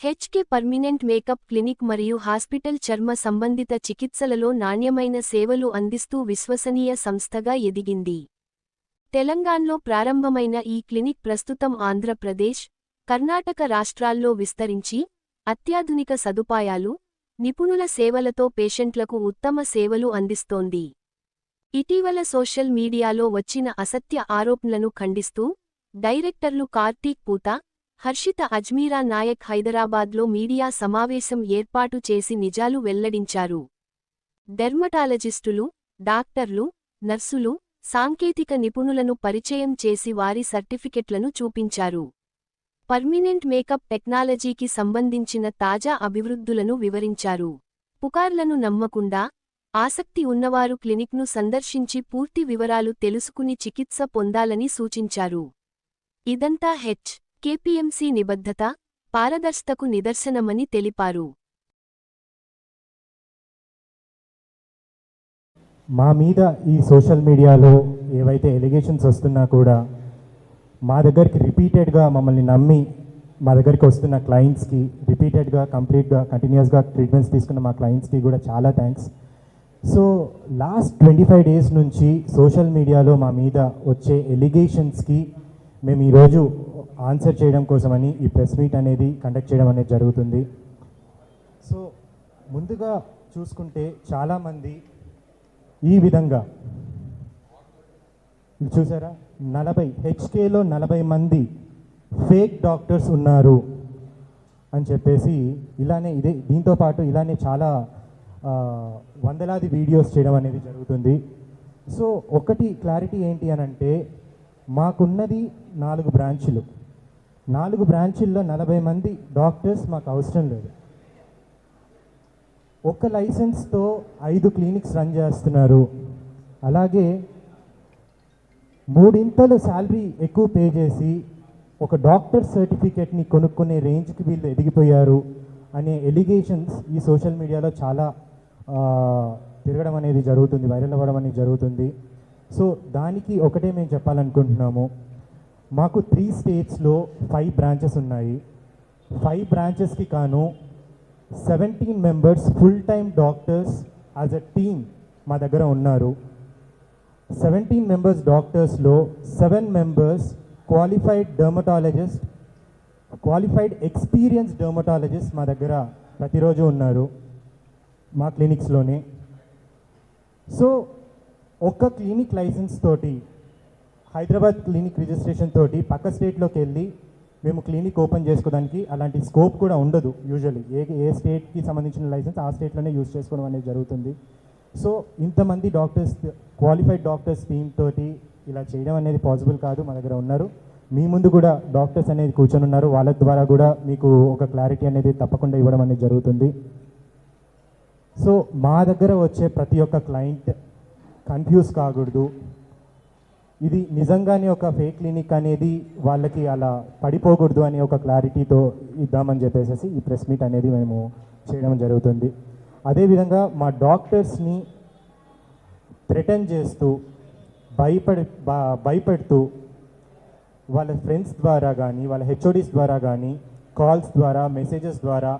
HK permanent makeup clinic మరియు hospital చర్మ సంబంధిత చికిత్సలలో నాణ్యమైన సేవలు అందిస్తూ విశ్వసనీయ సంస్థగా ఎదిగింది. తెలంగాణలో ప్రారంభమైన ఈ క్లినిక్ ప్రస్తుతం ఆంధ్రప్రదేశ్ కర్ణాటక రాష్ట్రాల్లో విస్తరించి అత్యాధునిక సదుపాయాలు నిపుణుల సేవలతో పేషెంట్లకు ఉత్తమ సేవలు అందిస్తోంది. ఇటీవల సోషల్ మీడియాలో వచ్చిన అసత్య ఆరోపణలను ఖండిస్తూ డైరెక్టర్లు కార్తీక్ పూత హర్షిత అజ్మీరా నాయక్ హైదరాబాద్లో మీడియా సమావేశం ఏర్పాటు చేసి నిజాలు వెల్లడించారు. డెర్మటాలజిస్టులు డాక్టర్లు నర్సులు సాంకేతిక నిపుణులను పరిచయం చేసి వారి సర్టిఫికెట్లను చూపించారు. పర్మినెంట్ మేకప్ టెక్నాలజీకి సంబంధించిన తాజా అభివృద్ధులను వివరించారు. పుకార్లను నమ్మకుండా ఆసక్తి ఉన్నవారు క్లినిక్ను సందర్శించి పూర్తి వివరాలు తెలుసుకుని చికిత్స పొందాలని సూచించారు. ఇదంతా హెచ్. కేపీఎంసీ నిబద్ధత పారదర్శతకు నిదర్శనమని తెలిపారు. మా మీద ఈ సోషల్ మీడియాలో ఏవైతే ఎలిగేషన్స్ వస్తున్నా కూడా మా దగ్గరికి రిపీటెడ్గా మమ్మల్ని నమ్మి మా దగ్గరికి వస్తున్న క్లయింట్స్కి రిపీటెడ్గా కంప్లీట్గా కంటిన్యూస్గా ట్రీట్మెంట్స్ తీసుకున్న మా క్లయింట్స్కి కూడా చాలా thanks so last twenty five days నుంచి సోషల్ మీడియాలో మా మీద వచ్చే ఎలిగేషన్స్కి మేము ఈరోజు ఆన్సర్ చేయడం కోసమని ఈ ప్రెస్ మీట్ అనేది కండక్ట్ చేయడం అనేది జరుగుతుంది. సో ముందుగా చూసుకుంటే చాలామంది ఈ విధంగా చూసారా? నలభై హెచ్కేలో నలభై మంది ఫేక్ డాక్టర్స్ ఉన్నారు అని చెప్పేసి ఇలానే ఇదే దీంతో పాటు ఇలానే చాలా వందలాది వీడియోస్ చేయడం అనేది జరుగుతుంది. సో ఒకటి క్లారిటీ ఏంటి అని అంటే మాకున్నది నాలుగు బ్రాంచులు. నాలుగు బ్రాంచుల్లో నలభై మంది డాక్టర్స్ మాకు అవసరం లేదు. ఒక లైసెన్స్తో ఐదు క్లినిక్స్ రన్ చేస్తున్నారు. అలాగే మూడింతలు శాలరీ ఎక్కువ పే చేసి ఒక డాక్టర్ సర్టిఫికేట్ని కొనుక్కునే రేంజ్కి వీళ్ళు ఎదిగిపోయారు అనే ఎలిగేషన్స్ ఈ సోషల్ మీడియాలో చాలా తిరగడం అనేది జరుగుతుంది వైరల్ అవ్వడం అనేది జరుగుతుంది. సో దానికి ఒకటే మేము చెప్పాలనుకుంటున్నాము. మాకు త్రీ స్టేట్స్లో ఫైవ్ బ్రాంచెస్ ఉన్నాయి. ఫైవ్ బ్రాంచెస్కి కాను seventeen members full time doctors as a team మా దగ్గర ఉన్నారు. Seventeen members డాక్టర్స్లో seven members qualified dermatologist qualified experience dermatologist మా దగ్గర ప్రతిరోజు ఉన్నారు మా క్లినిక్స్లోనే సో ఒక్క క్లినిక్ లైసెన్స్ తోటి హైదరాబాద్ క్లినిక్ రిజిస్ట్రేషన్ తోటి పక్క స్టేట్లోకి వెళ్ళి మేము క్లినిక్ ఓపెన్ చేసుకోవడానికి అలాంటి స్కోప్ కూడా ఉండదు యూజువల్లీ. ఏ ఏ స్టేట్కి సంబంధించిన లైసెన్స్ ఆ స్టేట్లోనే యూజ్ చేసుకోవడం అనేది జరుగుతుంది. సో ఇంతమంది డాక్టర్స్ క్వాలిఫైడ్ డాక్టర్స్ టీమ్ తోటి ఇలా చేయడం అనేది పాసిబుల్ కాదు మా దగ్గర ఉన్నారు. మీ ముందు కూడా డాక్టర్స్ అనేది కూర్చొని ఉన్నారు. వాళ్ళ ద్వారా కూడా మీకు ఒక క్లారిటీ అనేది తప్పకుండా ఇవ్వడం అనేది జరుగుతుంది. సో మా దగ్గర వచ్చే ప్రతి ఒక్క క్లయింట్ కన్ఫ్యూజ్ కాకూడదు. ఇది నిజంగానే ఒక ఫేక్ క్లినిక్ అనేది వాళ్ళకి అలా పడిపోకూడదు అనే ఒక క్లారిటీతో ఇద్దామని చెప్పేసి ఈ ప్రెస్ మీట్ అనేది మేము చేయడం జరుగుతుంది. అదేవిధంగా మా డాక్టర్స్ని థ్రెటన్ చేస్తూ భయపడి భయపెడుతూ వాళ్ళ ఫ్రెండ్స్ ద్వారా కానీ వాళ్ళ హెచ్ఓడీస్ ద్వారా కానీ కాల్స్ ద్వారా మెసేజెస్ ద్వారా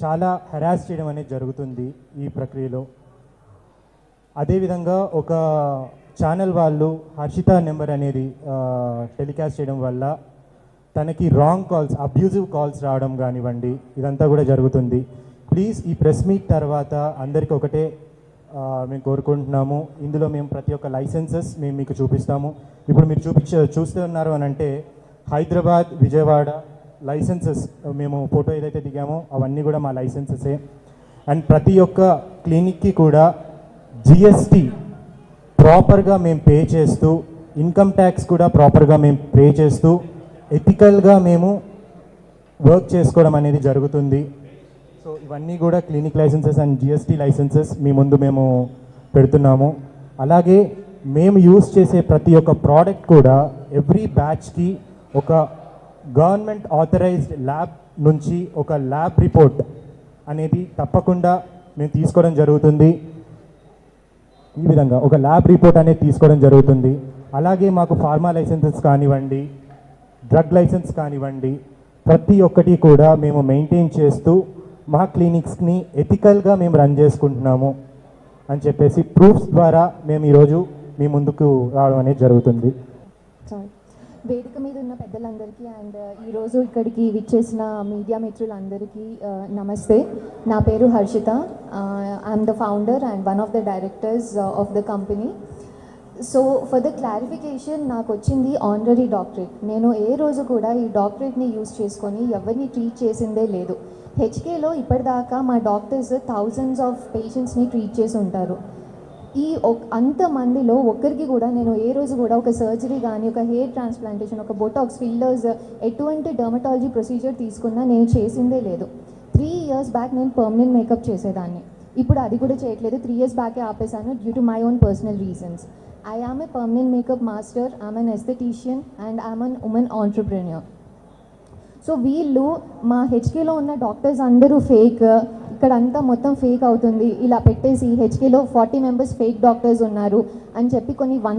చాలా హెరాస్ చేయడం అనేది జరుగుతుంది ఈ ప్రక్రియలో. అదేవిధంగా ఒక ఛానల్ వాళ్ళు హర్షిత నెంబర్ అనేది టెలికాస్ట్ చేయడం వల్ల తనకి రాంగ్ కాల్స్ అబ్యూజివ్ కాల్స్ రావడం కానివ్వండి ఇదంతా కూడా జరుగుతుంది. ప్లీజ్ ఈ ప్రెస్ మీట్ తర్వాత అందరికీ ఒకటే మేము కోరుకుంటున్నాము. ఇందులో మేము ప్రతి ఒక్క లైసెన్సెస్ మేము మీకు చూపిస్తాము. ఇప్పుడు మీరు చూపించ చూస్తూ ఉన్నారు అని అంటే హైదరాబాద్ విజయవాడ లైసెన్సెస్ మేము ఫోటో ఏదైతే దిగామో అవన్నీ కూడా మా లైసెన్సెసే. అండ్ ప్రతి ఒక్క క్లినిక్కి కూడా జిఎస్టీ ప్రాపర్గా మేము పే చేస్తూ ఇన్కమ్ ట్యాక్స్ కూడా ప్రాపర్గా మేము పే చేస్తూ ఎథికల్గా మేము వర్క్ చేసుకోవడం అనేది జరుగుతుంది. సో ఇవన్నీ కూడా clinic licenses and GST licenses మీ ముందు మేము పెడుతున్నాము. అలాగే మేము యూస్ చేసే ప్రతి ఒక్క ప్రోడక్ట్ కూడా ఎవ్రీ బ్యాచ్కి ఒక గవర్నమెంట్ ఆథరైజ్డ్ ల్యాబ్ నుంచి ఒక ల్యాబ్ రిపోర్ట్ అనేది తప్పకుండా మేము తీసుకోవడం జరుగుతుంది. ఈ విధంగా ఒక ల్యాబ్ రిపోర్ట్ అనేది తీసుకోవడం జరుగుతుంది. అలాగే మాకు ఫార్మా లైసెన్సెస్ కానివ్వండి డ్రగ్ లైసెన్స్ కానివ్వండి ప్రతి ఒక్కటి కూడా మేము మెయింటైన్ చేస్తూ మా క్లినిక్స్ని ఎథికల్గా మేము రన్ చేసుకుంటున్నాము అని చెప్పేసి ప్రూఫ్స్ ద్వారా మేము ఈరోజు మీ ముందుకు రావడం అనేది జరుగుతుంది. సారీ వేదిక మీద ఉన్న పెద్దలందరికీ అండ్ ఈరోజు ఇక్కడికి విచ్చేసిన మీడియా మిత్రులందరికీ నమస్తే. నా పేరు Harshitha. I'm the founder and one of the directors of the company so for the clarification నాకు వచ్చింది ఆనరీ డాక్టరేట్ నేను ఏ రోజు కూడా ఈ డాక్టరేట్ని యూజ్ చేసుకొని ఎవరిని ట్రీట్ చేసిందే లేదు. హెచ్కేలో ఇప్పటిదాకా మా డాక్టర్స్ థౌజండ్స్ ఆఫ్ పేషెంట్స్ని ట్రీట్ చేసి ఉంటారు. ఈ ఒక్- అంతమందిలో ఒక్కరికి కూడా నేను ఏ రోజు కూడా ఒక సర్జరీ కానీ ఒక హెయిర్ ట్రాన్స్ప్లాంటేషన్ ఒక బొటాక్స్ ఫిల్లర్స్ ఎటువంటి డర్మటాలజీ ప్రొసీజర్ తీసుకున్నా నేను చేసిందే లేదు. త్రీ ఇయర్స్ బ్యాక్ నేను పర్మనెంట్ మేకప్ చేసేదాన్ని. ఇప్పుడు అది కూడా చేయట్లేదు. త్రీ ఇయర్స్ బ్యాకే ఆపేసాను due to my own personal reasons I am a permanent makeup master I'm an aesthetician and I'm an women entrepreneur so వీళ్ళు మా హెచ్కేలో ఉన్న డాక్టర్స్ అందరూ ఫేక్ ఇక్కడ అంతా మొత్తం ఫేక్ అవుతుంది. ఇలా పెట్టేసి హెచ్కేలో ఫార్టీ మెంబర్స్ ఫేక్ డాక్టర్స్ ఉన్నారు అని చెప్పి కొన్ని వన్